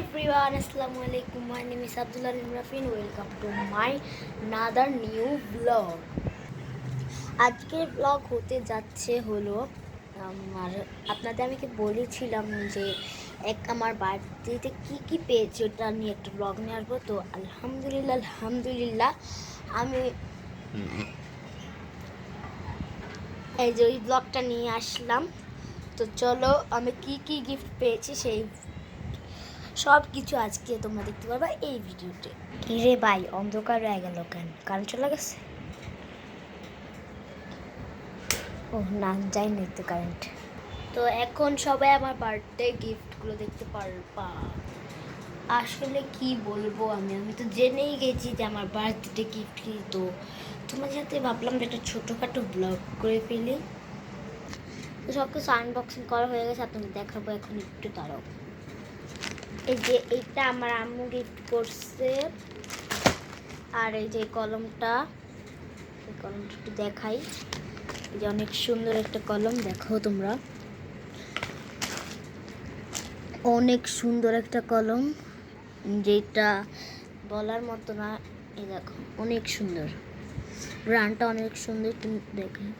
everyone, Assalamu alaikum. My name is Abdullah Rafin. Welcome to my another new vlog. আজকের blog হতে যাচ্ছে হলো আমার আপনাদের আমি কি বলেছিলাম যে এক আমার বাড়িতে কি কি পেয়েছি ওটা নিয়ে একটা ব্লগ নিয়ে আসব তো আলহামদুলিল্লাহ আলহামদুলিল্লাহ আমি এই যে ওই ব্লগটা নিয়ে আসলাম তো চলো আমি কি কি গিফট পেয়েছি সেই সব কিছু আজকে তোমরা দেখতে পারবে এই ভিডিওতে। কিরে ভাই, অন্ধকার হয়ে গেল কেন? কারণ চলে গেছে? ও না যাইনি তো কারেন্ট। তো এখন সবাই আমার বার্থডে গিফটগুলো দেখতে পারবা। আসলে কি বলব আমি? আমি তো জেনেই গেছি যে আমার বার্থডে গিফট কি তো তোমার সাথে ভাবলাম যে একটা ছোটোখাটো ব্লগ করে ফেলি। তো সব কিছু আনবক্সিং করা হয়ে গেছে আপনাদের দেখাবো এখন একটু, দাঁড়াও। এই যে এইটা আমার আম্মু গিফট করছে। আর এই যে কলমটা, এই কলমটা দেখাই। এই যে অনেক সুন্দর একটা কলম, দেখো তোমরা। অনেক সুন্দর একটা কলম, যেটা বলার মতো না। এই দেখো, অনেক সুন্দর। রানটা অনেক সুন্দর, তুমি দেখো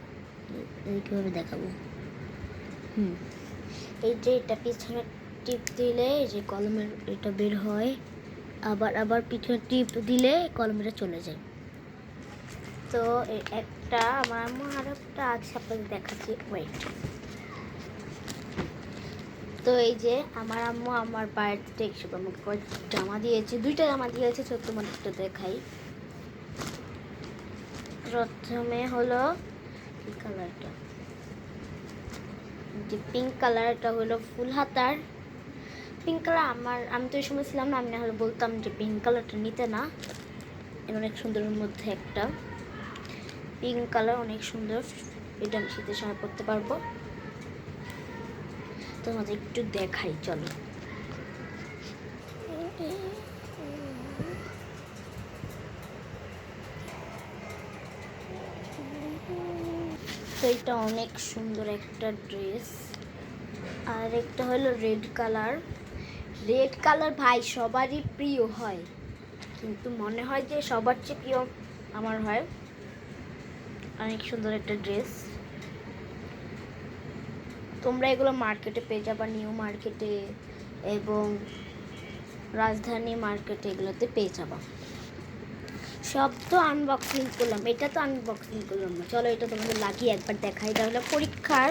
কীভাবে দেখাবো। হুম। এই যে এটা পিছনে টিপ দিলে যে কলমের এটা বের হয়, আবার আবার পিছনে টিপ দিলে কলমেটা চলে যায়। তো একটা আমার আম্মু আর একটা আছে আপনাদের দেখাচ্ছি ওয়েট তো এই যে আমার আম্মু আমার বাড়িতে হিসেবে আমাকে জামা দিয়েছে, দুইটা জামা দিয়েছে, ছোট্ট একটা দেখাই। প্রথমে হলো কি কালারটা যে পিঙ্ক কালারটা হলো ফুল হাতার। পিঙ্ক কালার আমার, আমি তো এই সময় ছিলাম না, আমি না হলে বলতাম যে পিঙ্ক কালারটা নিতে না। এর অনেক সুন্দরের মধ্যে একটা। পিঙ্ক কালার অনেক সুন্দর, এটা আমি শীতের সময় পরতে পারব। তোমাদের একটু দেখাই, চলো। এটা অনেক সুন্দর একটা ড্রেস। আর একটা হলো রেড কালার। রেড কালার ভাই সবারই প্রিয় হয়। কিন্তু মনে হয় যে সবার চেয়ে প্রিয় আমার হয় অনেক সুন্দর একটা ড্রেস। তোমরা এগুলো মার্কেটে পেয়ে যাবা, নিউ মার্কেটে এবং রাজধানী মার্কেটে এগুলোতে পেয়ে যাবা। সব তো আনবক্সিং করলাম, এটা তো আনবক্সিং করলাম না। চলো এটা তোমাদের লাগিয়ে একবার দেখাই এটা হলো পরীক্ষার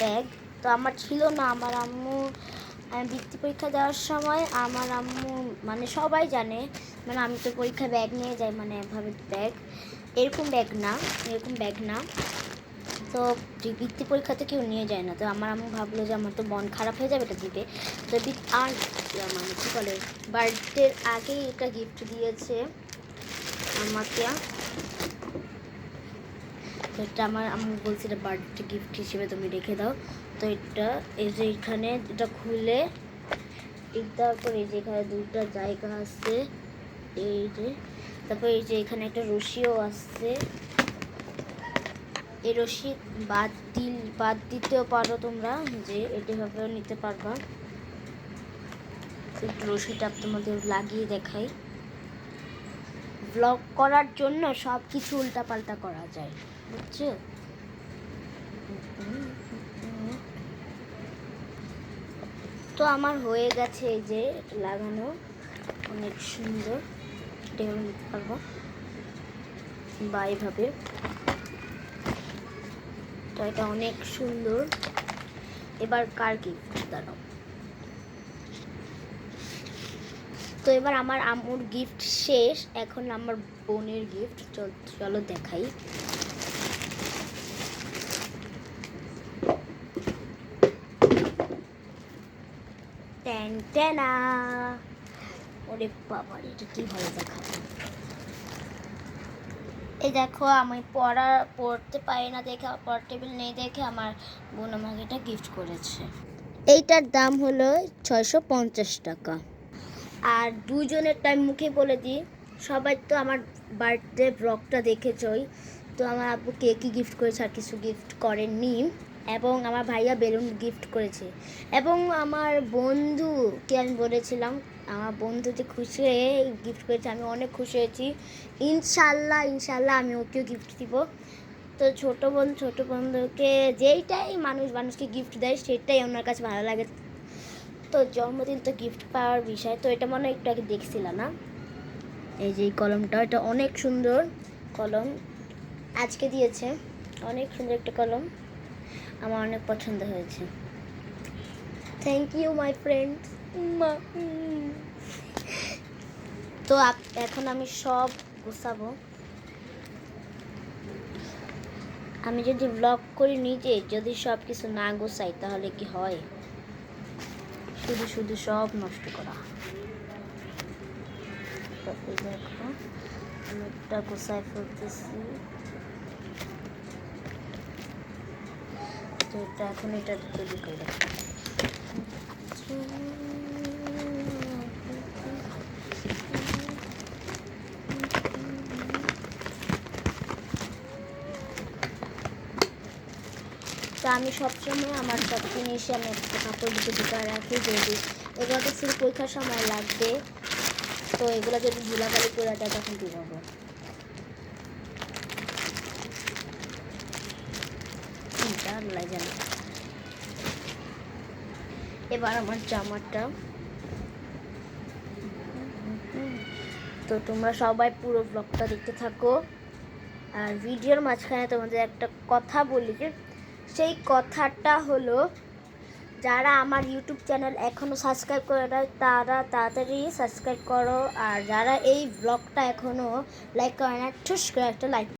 ব্যাগ তো আমার ছিল না, আমার আম্মু আমি বৃত্তি পরীক্ষা দেওয়ার সময় আমার আম্মু মানে সবাই জানে মানে আমি তো পরীক্ষায় ব্যাগ নিয়ে যাই মানে এভাবে ব্যাগ এরকম ব্যাগ না, এরকম ব্যাগ না। তো বৃত্তি পরীক্ষাতে কেউ নিয়ে যায় না। তো আমার আম্মু ভাবলো যে আমার তো মন খারাপ হয়ে যাবে এটা দিবে তো আর মানে কী বলে বার্থডের আগেই এটা গিফট দিয়েছে আমাকে। তো এটা আমার আম্মু বলছে এটা বার্থডে গিফট হিসেবে তুমি রেখে দাও। তো এটা, এই যে এখানে এটা খুলে তারপর এই যে এখানে দুইটা জায়গা আছে, এই যে, তারপর এই যে এখানে একটা রশিও আছে। এই রশি বাদ দিল, বাদ দিতেও পারো তোমরা যে এটিভাবেও নিতে পারবা। রশিটা তোমাদের লাগিয়ে দেখাই। ব্লগ করার জন্য সব কিছু উল্টাপাল্টা করা যায়, বুঝছ? তো আমার হয়ে গেছে এই যে লাগানো। অনেক সুন্দর। এটাও নিতে পারব। বা এইভাবে তো এটা অনেক সুন্দর। এবার কার গিফট দাঁড়াও। তো এবার আমার আম্মুর গিফট শেষ। এখন আমার বোনের গিফট চল, চলো দেখাই। ট্যানা ওরে বাবা, এটা কি ভালো দেখাবো এই দেখো, আমি পড়া, পড়তে পারি না দেখে, পড়ার টেবিল নেই দেখে আমার বোন আমাকে এটা গিফট করেছে। এইটার দাম হলো ছয়শো পঞ্চাশ টাকা। আর দুজনের টাইম মুখে বলে দিই, সবাই তো আমার বার্থডে ব্লগটা দেখেছই, তো আমার আব্বু কী গিফট করেছে আর কিছু গিফট করেননি। এবং আমার ভাইয়া বেলুন গিফট করেছে। এবং আমার বন্ধুকে আমি বলেছিলাম, আমার বন্ধু যে খুশি হয়ে গিফট করেছে, আমি অনেক খুশি হয়েছি। ইনশাল্লাহ ইনশাল্লাহ আমি ওকেও গিফট দিব। তো ছোটো বোন ছোটো বন্ধুকে যেইটাই মানুষ মানুষকে গিফট দেয়, সেটাই ওনার কাছে ভালো লাগে। তো জন্মদিন তো গিফট পাওয়ার বিষয়, তো এটা মনে হয় একটু আগে দেখছিলাম না? এই যে কলমটা, এটা অনেক সুন্দর কলম। আজকে দিয়েছে। অনেক সুন্দর একটা কলম। আমার অনেক পছন্দ হয়েছে। থ্যাংক ইউ মাই ফ্রেন্ড তো এখন আমি সব গুছাবো। আমি যদি ব্লগ করি নিজে যদি সব কিছু না গোছাই তাহলে কি হয়? শুধু শুধু সব নষ্ট করা। দেখো আমি একটা গোছায় ফেলতেছি। এটা এখন এটা তৈরি করে তা আমি সবসময় আমার সব জিনিসে আমি একটা কাপড় দিতে ঢুকা রাখি, যদি এগুলো তো পরীক্ষার সময় লাগবে। তো এগুলো যদি ধুলাবালি করে দেয় তখন কী করব আল্লাহ জানে এবার আমার জামাটা। তো তোমরা সবাই পুরো ব্লগটা দেখতে থাকো। আর ভিডিওর মাঝখানে তোমাদের একটা কথা বলি যে, সেই কথাটা হলো, যারা আমার ইউটিউব চ্যানেল এখনও সাবস্ক্রাইব করে নাই, তারা তাড়াতাড়ি সাবস্ক্রাইব করো। আর যারা এই ব্লগটা এখনও লাইক করে না ঠুস করে একটা লাইক